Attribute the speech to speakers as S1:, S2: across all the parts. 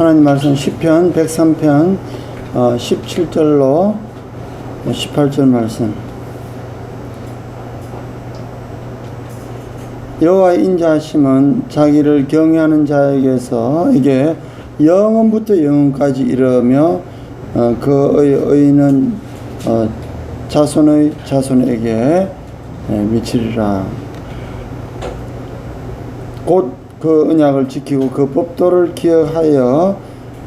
S1: 하나님 말씀 10편 103편 어, 17절로 18절 말씀 여호와의 인자하심은 자기를 경외하는 자에게서 이게 영원부터 영원까지 이르며 어, 그의 의는 어, 자손의 자손에게 예, 미치리라. 곧 그 언약을 지키고 그 법도를 기억하여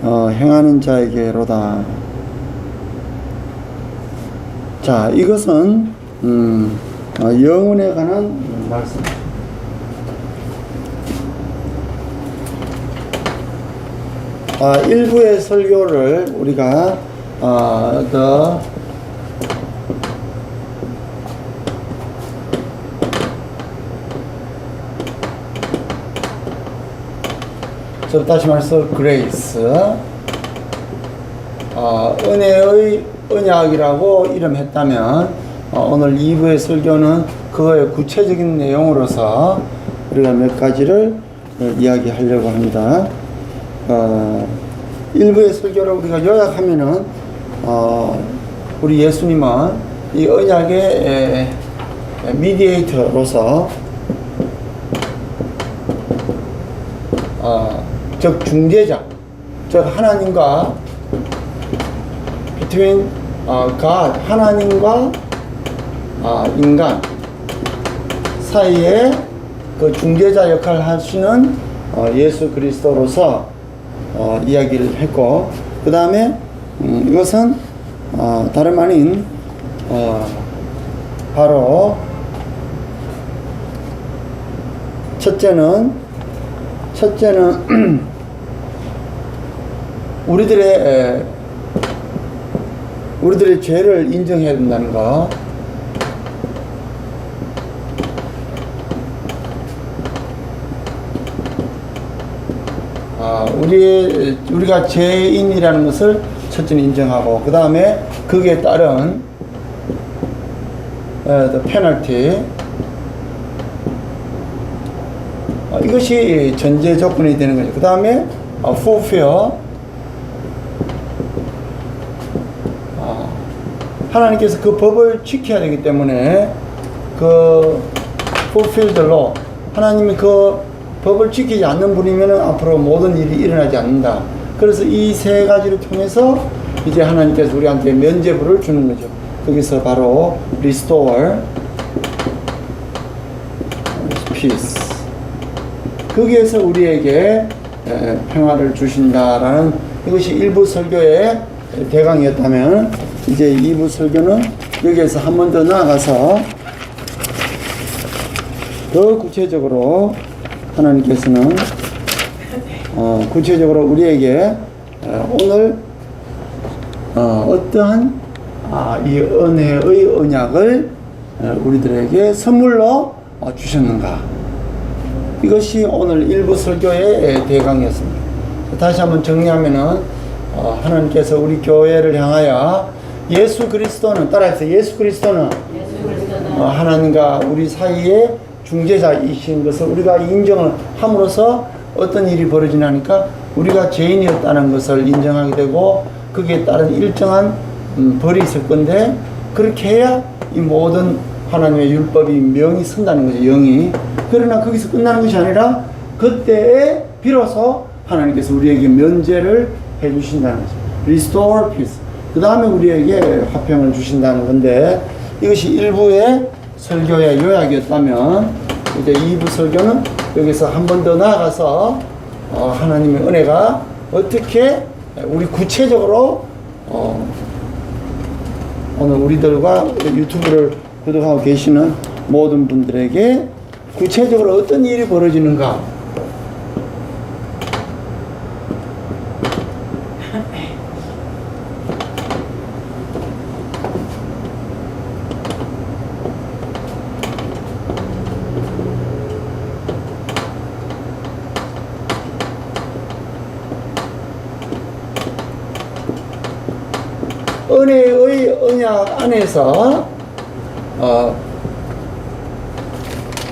S1: 어, 행하는 자에게로다. 자, 이것은 음, 어, 영혼에 관한 말씀. 아, 일부의 설교를 우리가 아, 더저 다시 말해서 그레이스 어, 은혜의 언약이라고 이름했다면 어, 오늘 2부의 설교는 그거의 구체적인 내용으로서 우리가 몇 가지를 어, 이야기하려고 합니다. 어, 1부의 설교를 우리가 요약하면은 어, 우리 예수님은 이 언약의 에, 에, 미디에이터로서 어, 즉 중재자, 즉 하나님과 between 어, God 하나님과 어, 인간 사이에 그 중재자 역할을 하시는 어, 예수 그리스도로서 어, 이야기를 했고 그 다음에 음, 이것은 어, 다름 아닌 어, 바로 첫째는 첫째는 우리들의 에, 우리들의 죄를 인정해야 된다는 거. 아, 우리 우리가 죄인이라는 것을 첫째는 인정하고 그 다음에 거기에 따른 어, penalty 어, 이것이 전제 조건이 되는 거죠. 그 다음에 어, fulfill 어, 하나님께서 그 법을 지켜야 되기 때문에 그 fulfill the law 하나님이 그 법을 지키지 않는 분이면 앞으로 모든 일이 일어나지 않는다. 그래서 이 세 가지를 통해서 이제 하나님께서 우리한테 면제부를 주는 거죠. 거기서 바로 restore peace 거기에서 우리에게 에, 평화를 주신다라는 이것이 일부 설교의 대강이었다면 이제 이부 설교는 여기에서 한 번 더 나아가서 더 구체적으로 하나님께서는 어, 구체적으로 우리에게 어, 오늘 어, 어떠한 아, 이 은혜의 언약을 어, 우리들에게 선물로 어, 주셨는가 이것이 오늘 일부 설교의 대강이었습니다. 다시 한번 정리하면은 어, 하나님께서 우리 교회를 향하여 예수 그리스도는 따라해서 예수 그리스도는 어, 하나님과 우리 사이에 중재자이신 것을 우리가 인정을 함으로써 어떤 일이 벌어지나니까 우리가 죄인이었다는 것을 인정하게 되고 거기에 따른 일정한 음, 벌이 있을 건데 그렇게 해야 이 모든 하나님의 율법이 명이 선다는 거죠 영이. 그러나 거기서 끝나는 것이 아니라 그때에 비로소 하나님께서 우리에게 면제를 해주신다는 거죠. Restore peace 그 다음에 우리에게 화평을 주신다는 건데 이것이 일부의 설교의 요약이었다면 이제 2부 설교는 여기서 한 번 더 나아가서 어, 하나님의 은혜가 어떻게 우리 구체적으로 어, 오늘 우리들과 유튜브를 구독하고 계시는 모든 분들에게 구체적으로 어떤 일이 벌어지는가 은혜의 언약 안에서 어,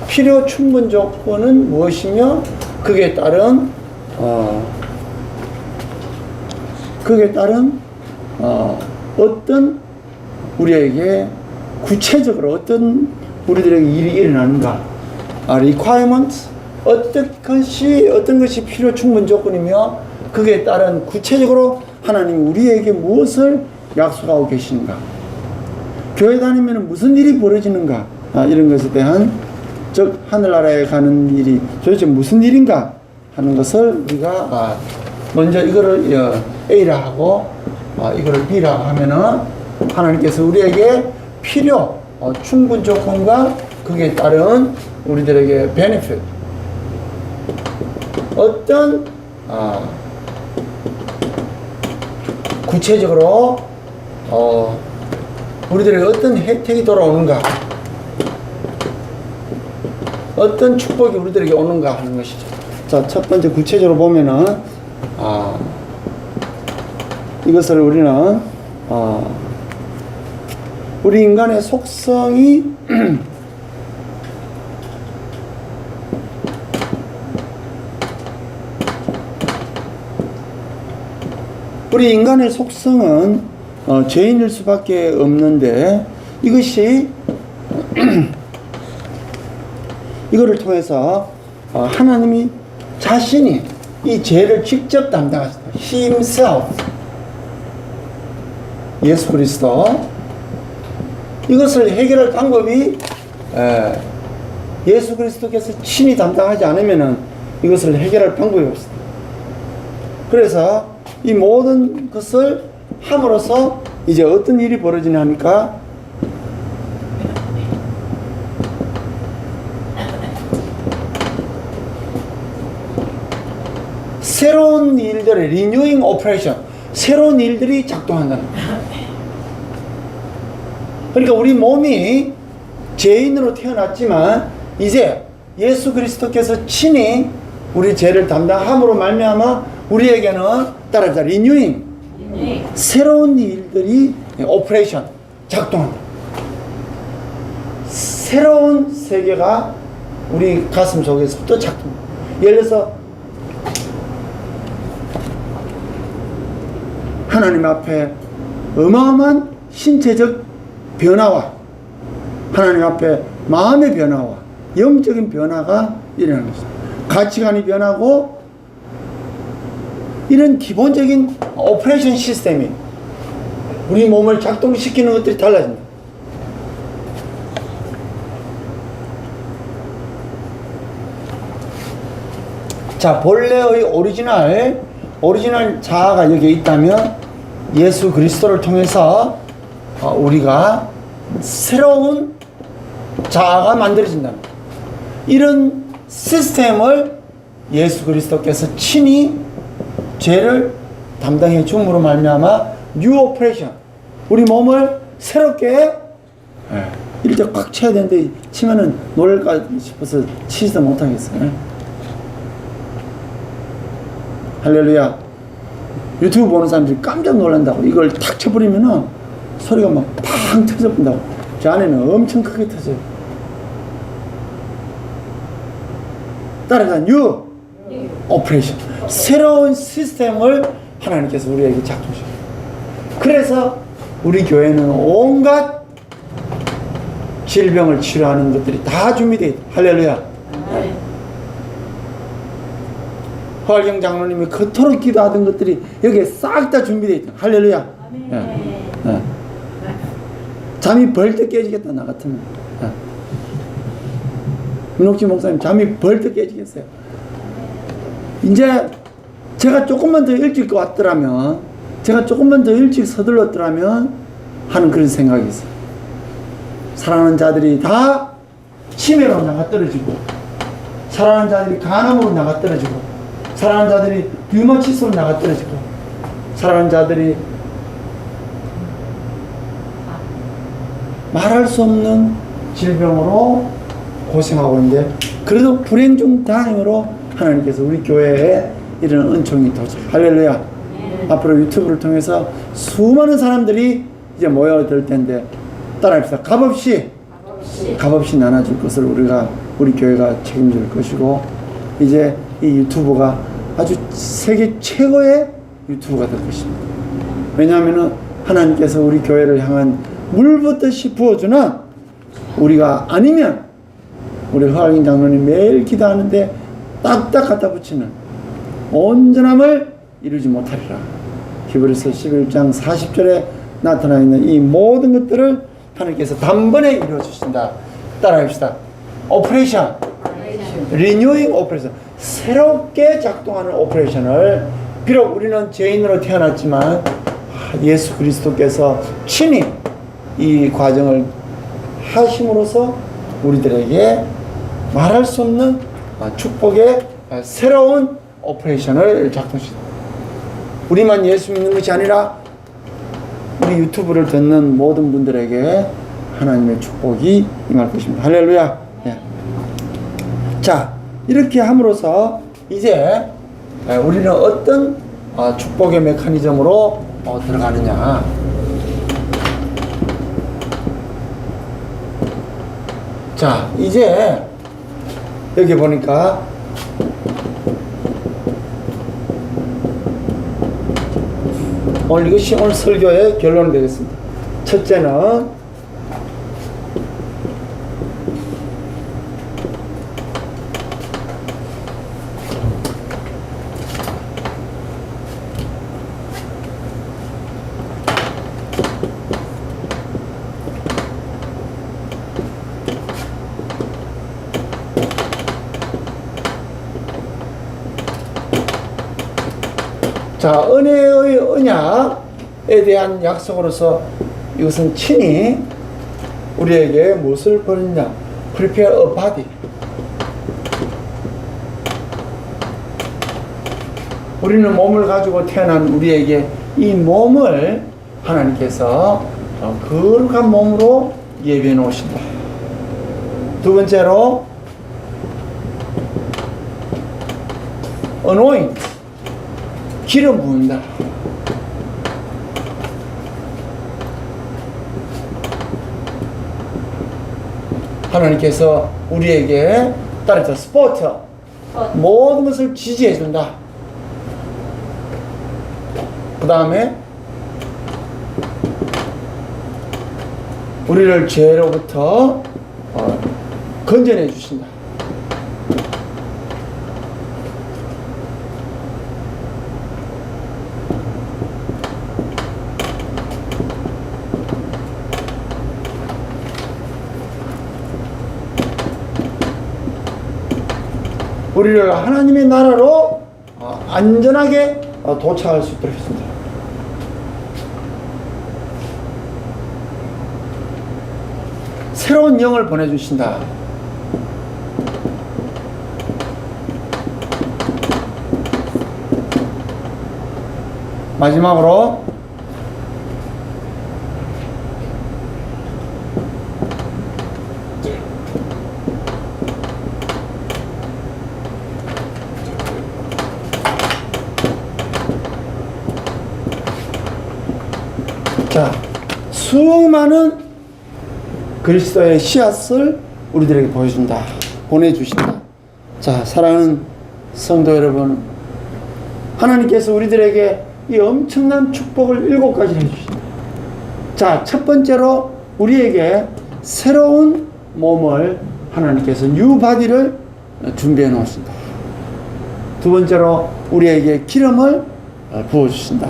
S1: 필요 충분 조건은 무엇이며 그에 따른 어, 거기에 따른 어, 어떤 우리에게 구체적으로 어떤 우리들에게 일이 일어나는가. 아, requirements 어떤 것이 어떤 것이 필요 충분 조건이며 거기에 따른 구체적으로 하나님 우리에게 무엇을 약속하고 계신가 교회 다니면 무슨 일이 벌어지는가? 아, 이런 것에 대한 즉 하늘나라에 가는 일이 도대체 무슨 일인가? 하는 것을 우리가 아, 먼저 이거를 어, A라 하고 아, 이거를 B라고 하면은 하나님께서 우리에게 필요 어, 충분 조건과 그에 따른 우리들에게 베네핏 어떤 아, 구체적으로 어, 우리들에게 어떤 혜택이 돌아오는가 어떤 축복이 우리들에게 오는가 하는 것이죠. 자, 첫 번째 구체적으로 보면은 아, 이것을 우리는 아, 우리 인간의 속성이 우리 인간의 속성은 어, 죄인일 수밖에 없는데 이것이 이거를 통해서 어, 하나님이 자신이 이 죄를 직접 담당하셨다. Himself. 예수 그리스도. 이것을 해결할 방법이 에, 예수 그리스도께서 친히 담당하지 않으면은 이것을 해결할 방법이 없습니다. 그래서 이 모든 것을 함으로써 이제 어떤 일이 벌어지냐 하니까 새로운 일들의 리뉴잉 오퍼레이션 새로운 일들이 작동한다는. 그러니까 우리 몸이 죄인으로 태어났지만 이제 예수 그리스도께서 친히 우리 죄를 담당함으로 말미암아 우리에게는 따라서 리뉴잉 새로운 일들이 오퍼레이션 작동한다. 새로운 세계가 우리 가슴 속에서부터 작동. 예를 들어서 하나님 앞에 어마어마한 신체적 변화와 하나님 앞에 마음의 변화와 영적인 변화가 일어나는 것입니다. 가치관이 변하고 이런 기본적인 오퍼레이션 시스템이 우리 몸을 작동시키는 것들이 달라진다. 자, 본래의 오리지널, 오리지널 자아가 여기에 있다면 예수 그리스도를 통해서 어, 우리가 새로운 자아가 만들어진다. 이런 시스템을 예수 그리스도께서 친히 죄를 담당해 줌으로 말미암아 뉴 오퍼레이션 우리 몸을 새롭게 예, 이렇게 꽉 쳐야 되는데 치면은 놀랄까 싶어서 치지도 못하겠어요. 예. 할렐루야. 유튜브 보는 사람들이 깜짝 놀란다고 이걸 탁 쳐버리면은 소리가 막 팡 터져본다고. 저 안에는 엄청 크게 터져요. 따라서 뉴 오퍼레이션. 새로운 시스템을 하나님께서 우리에게 작동시켜요. 그래서 우리 교회는 온갖 질병을 치료하는 것들이 다 준비되어 있다. 할렐루야. 허활경 장로님이 그토록 기도하던 것들이 여기에 싹 다 준비되어 있다. 할렐루야. 예. 예. 잠이 벌떡 깨지겠다, 나 같으면. 예. 민옥지 목사님, 잠이 벌떡 깨지겠어요. 이제 제가 조금만 더 일찍 왔더라면, 제가 조금만 더 일찍 서둘렀더라면 하는 그런 생각이 있어요. 사랑하는 자들이 다 치매로 나가 떨어지고, 사랑하는 자들이 간암으로 나가 떨어지고, 사랑하는 자들이 류마티스로 나가 떨어지고, 사랑하는 자들이 말할 수 없는 질병으로 고생하고 있는데, 그래도 불행 중 다행으로 하나님께서 우리 교회에 이런 은총이 도착. 할렐루야. 앞으로 유튜브를 통해서 수많은 사람들이 이제 모여들 텐데, 따라합시다. 값없이, 값없이 나눠줄 것을 우리가, 우리 교회가 책임질 것이고, 이제 이 유튜브가 아주 세계 최고의 유튜브가 될 것입니다. 왜냐하면 하나님께서 우리 교회를 향한 물 붓듯이 부어주는 우리가 아니면 우리 허학인 장로님 매일 기도하는데 딱딱 갖다 붙이는 온전함을 이루지 못하리라. 히브리서 11장 40절에 나타나 있는 이 모든 것들을 하나님께서 단번에 이루어 주신다. 따라합시다. 오퍼레이션. 리뉴잉 오퍼레이션. 새롭게 작동하는 오퍼레이션을 비록 우리는 죄인으로 태어났지만 예수 그리스도께서 친히 이 과정을 하심으로써 우리들에게 말할 수 없는 축복의 새로운 오퍼레이션을 작동시킵니다. 우리만 예수 믿는 것이 아니라 우리 유튜브를 듣는 모든 분들에게 하나님의 축복이 임할 것입니다. 할렐루야. 예. 자, 이렇게 함으로써 이제 에, 우리는 어떤 어, 축복의 메커니즘으로 어, 들어가느냐. 자, 이제 여기 보니까 오늘 이것이 오늘 설교의 결론이 되겠습니다. 첫째는 자, 은혜의 언약에 대한 약속으로서 이것은 친히 우리에게 무엇을 버렸냐? prepare a body. 우리는 몸을 가지고 태어난 우리에게 이 몸을 하나님께서 어, 거룩한 몸으로 예비해 놓으신다. 두 번째로 anoint 기름 부은다. 하나님께서 우리에게 따르자 스포트 모든 것을 지지해 준다. 그 다음에 우리를 죄로부터 어, 건져내 주신다. 우리를 하나님의 나라로 어, 안전하게 어, 도착할 수 있도록 했습니다. 새로운 영을 보내주신다. 마지막으로 자 수많은 그리스도의 씨앗을 우리들에게 보여준다 보내주신다. 자 사랑하는 성도 여러분 하나님께서 우리들에게 이 엄청난 축복을 일곱 가지를 해주신다. 자 첫 번째로 우리에게 새로운 몸을 하나님께서 뉴 바디를 준비해 놓으신다. 두 번째로 우리에게 기름을 부어주신다.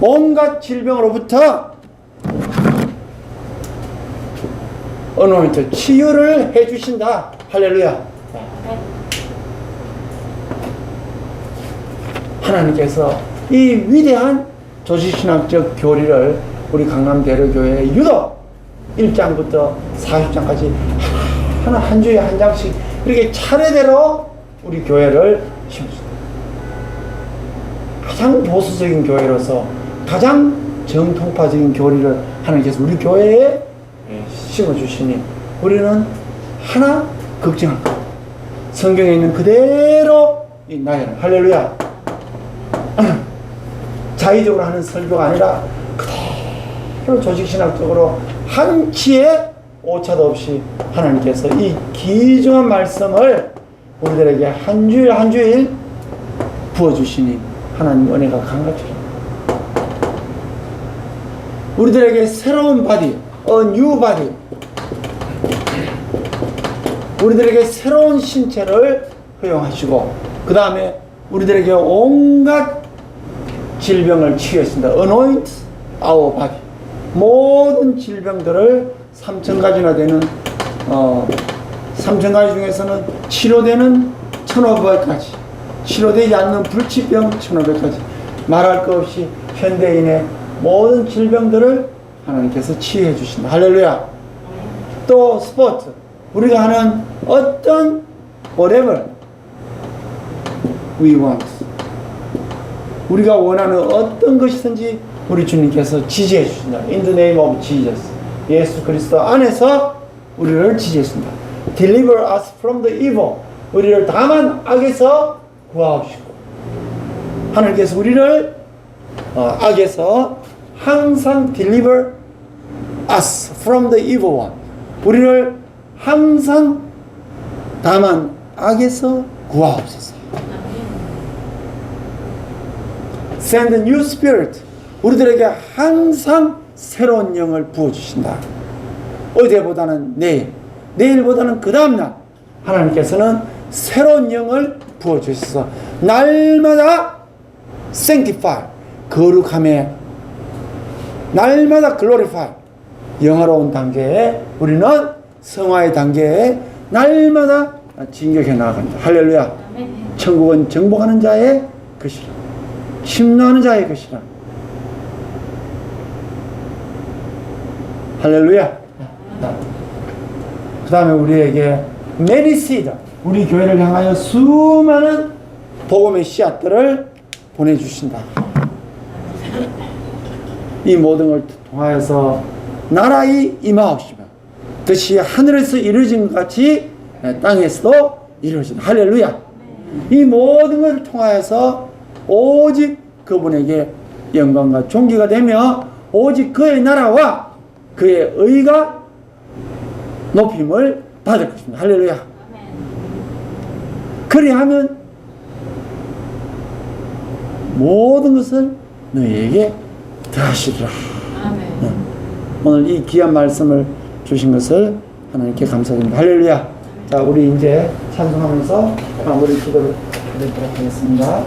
S1: 온갖 질병으로부터 어노인트 치유를 해 주신다. 할렐루야. 하나님께서 이 위대한 조직신학적 교리를 우리 강남대로교회 유독 1장부터 40장까지 하나 한 주에 한 장씩 이렇게 차례대로 우리 교회를 심어줍니다. 가장 보수적인 교회로서 가장 정통파적인 교리를 하나님께서 우리 교회에 심어주시니 우리는 하나 걱정할 것 성경에 있는 그대로 이 나열을 할렐루야 자의적으로 하는 설교가 아니라 그대로 조직신학적으로 한치의 오차도 없이 하나님께서 이 귀중한 말씀을 우리들에게 한 주일 한 주일 부어주시니 하나님 은혜가 강하죠. 우리들에게 새로운 바디, a new body. 우리들에게 새로운 신체를 허용하시고, 그 다음에 우리들에게 온갖 질병을 치유했습니다. Anoint our body. 모든 질병들을 3천 가지나 되는 어 3천 가지 중에서는 치료되는 1,500가지, 치료되지 않는 불치병 1,500가지. 말할 것 없이 현대인의 모든 질병들을 하나님께서 치유해 주신다. 할렐루야. 또 스포츠. 우리가 하는 어떤 whatever we want. 우리가 원하는 어떤 것이든지 우리 주님께서 지지해 주신다. In the name of Jesus. 예수 그리스도 안에서 우리를 지지했습니다. Deliver us from the evil. 우리를 다만 악에서 구하옵시고. 하나님께서 우리를 어, 악에서 항상 deliver us from the evil one. 우리를 항상 다만 악에서 구하옵소서. Send a new spirit. 우리들에게 항상 새로운 영을 부어주신다. 어제보다는 내일, 내일보다는 그 다음날 하나님께서는 새로운 영을 부어주셔서 날마다 sanctify, 거룩함에 날마다 glorify, 영화로운 단계에 우리는 성화의 단계에 날마다 진격해 나아간다. 할렐루야. 천국은 정복하는 자의 것이라. 심노하는 자의 것이라. 할렐루야. 그 다음에 우리에게 메리시다. 우리 교회를 향하여 수많은 복음의 씨앗들을 보내주신다. 이 모든 걸 통하여서 나라의 임하옵시며 뜻이 하늘에서 이루어진 것 같이 땅에서도 이루어진다. 할렐루야. 이 모든 것을 통하여서 오직 그분에게 영광과 존귀가 되며 오직 그의 나라와 그의 의가 높임을 받을 것입니다. 할렐루야. 그리하면 모든 것을 너희에게 더하시리라. 오늘 이 귀한 말씀을 주신 것을 하나님께 감사드립니다. 할렐루야. 자, 우리 이제 찬송하면서 마무리 기도를 드리도록 하겠습니다.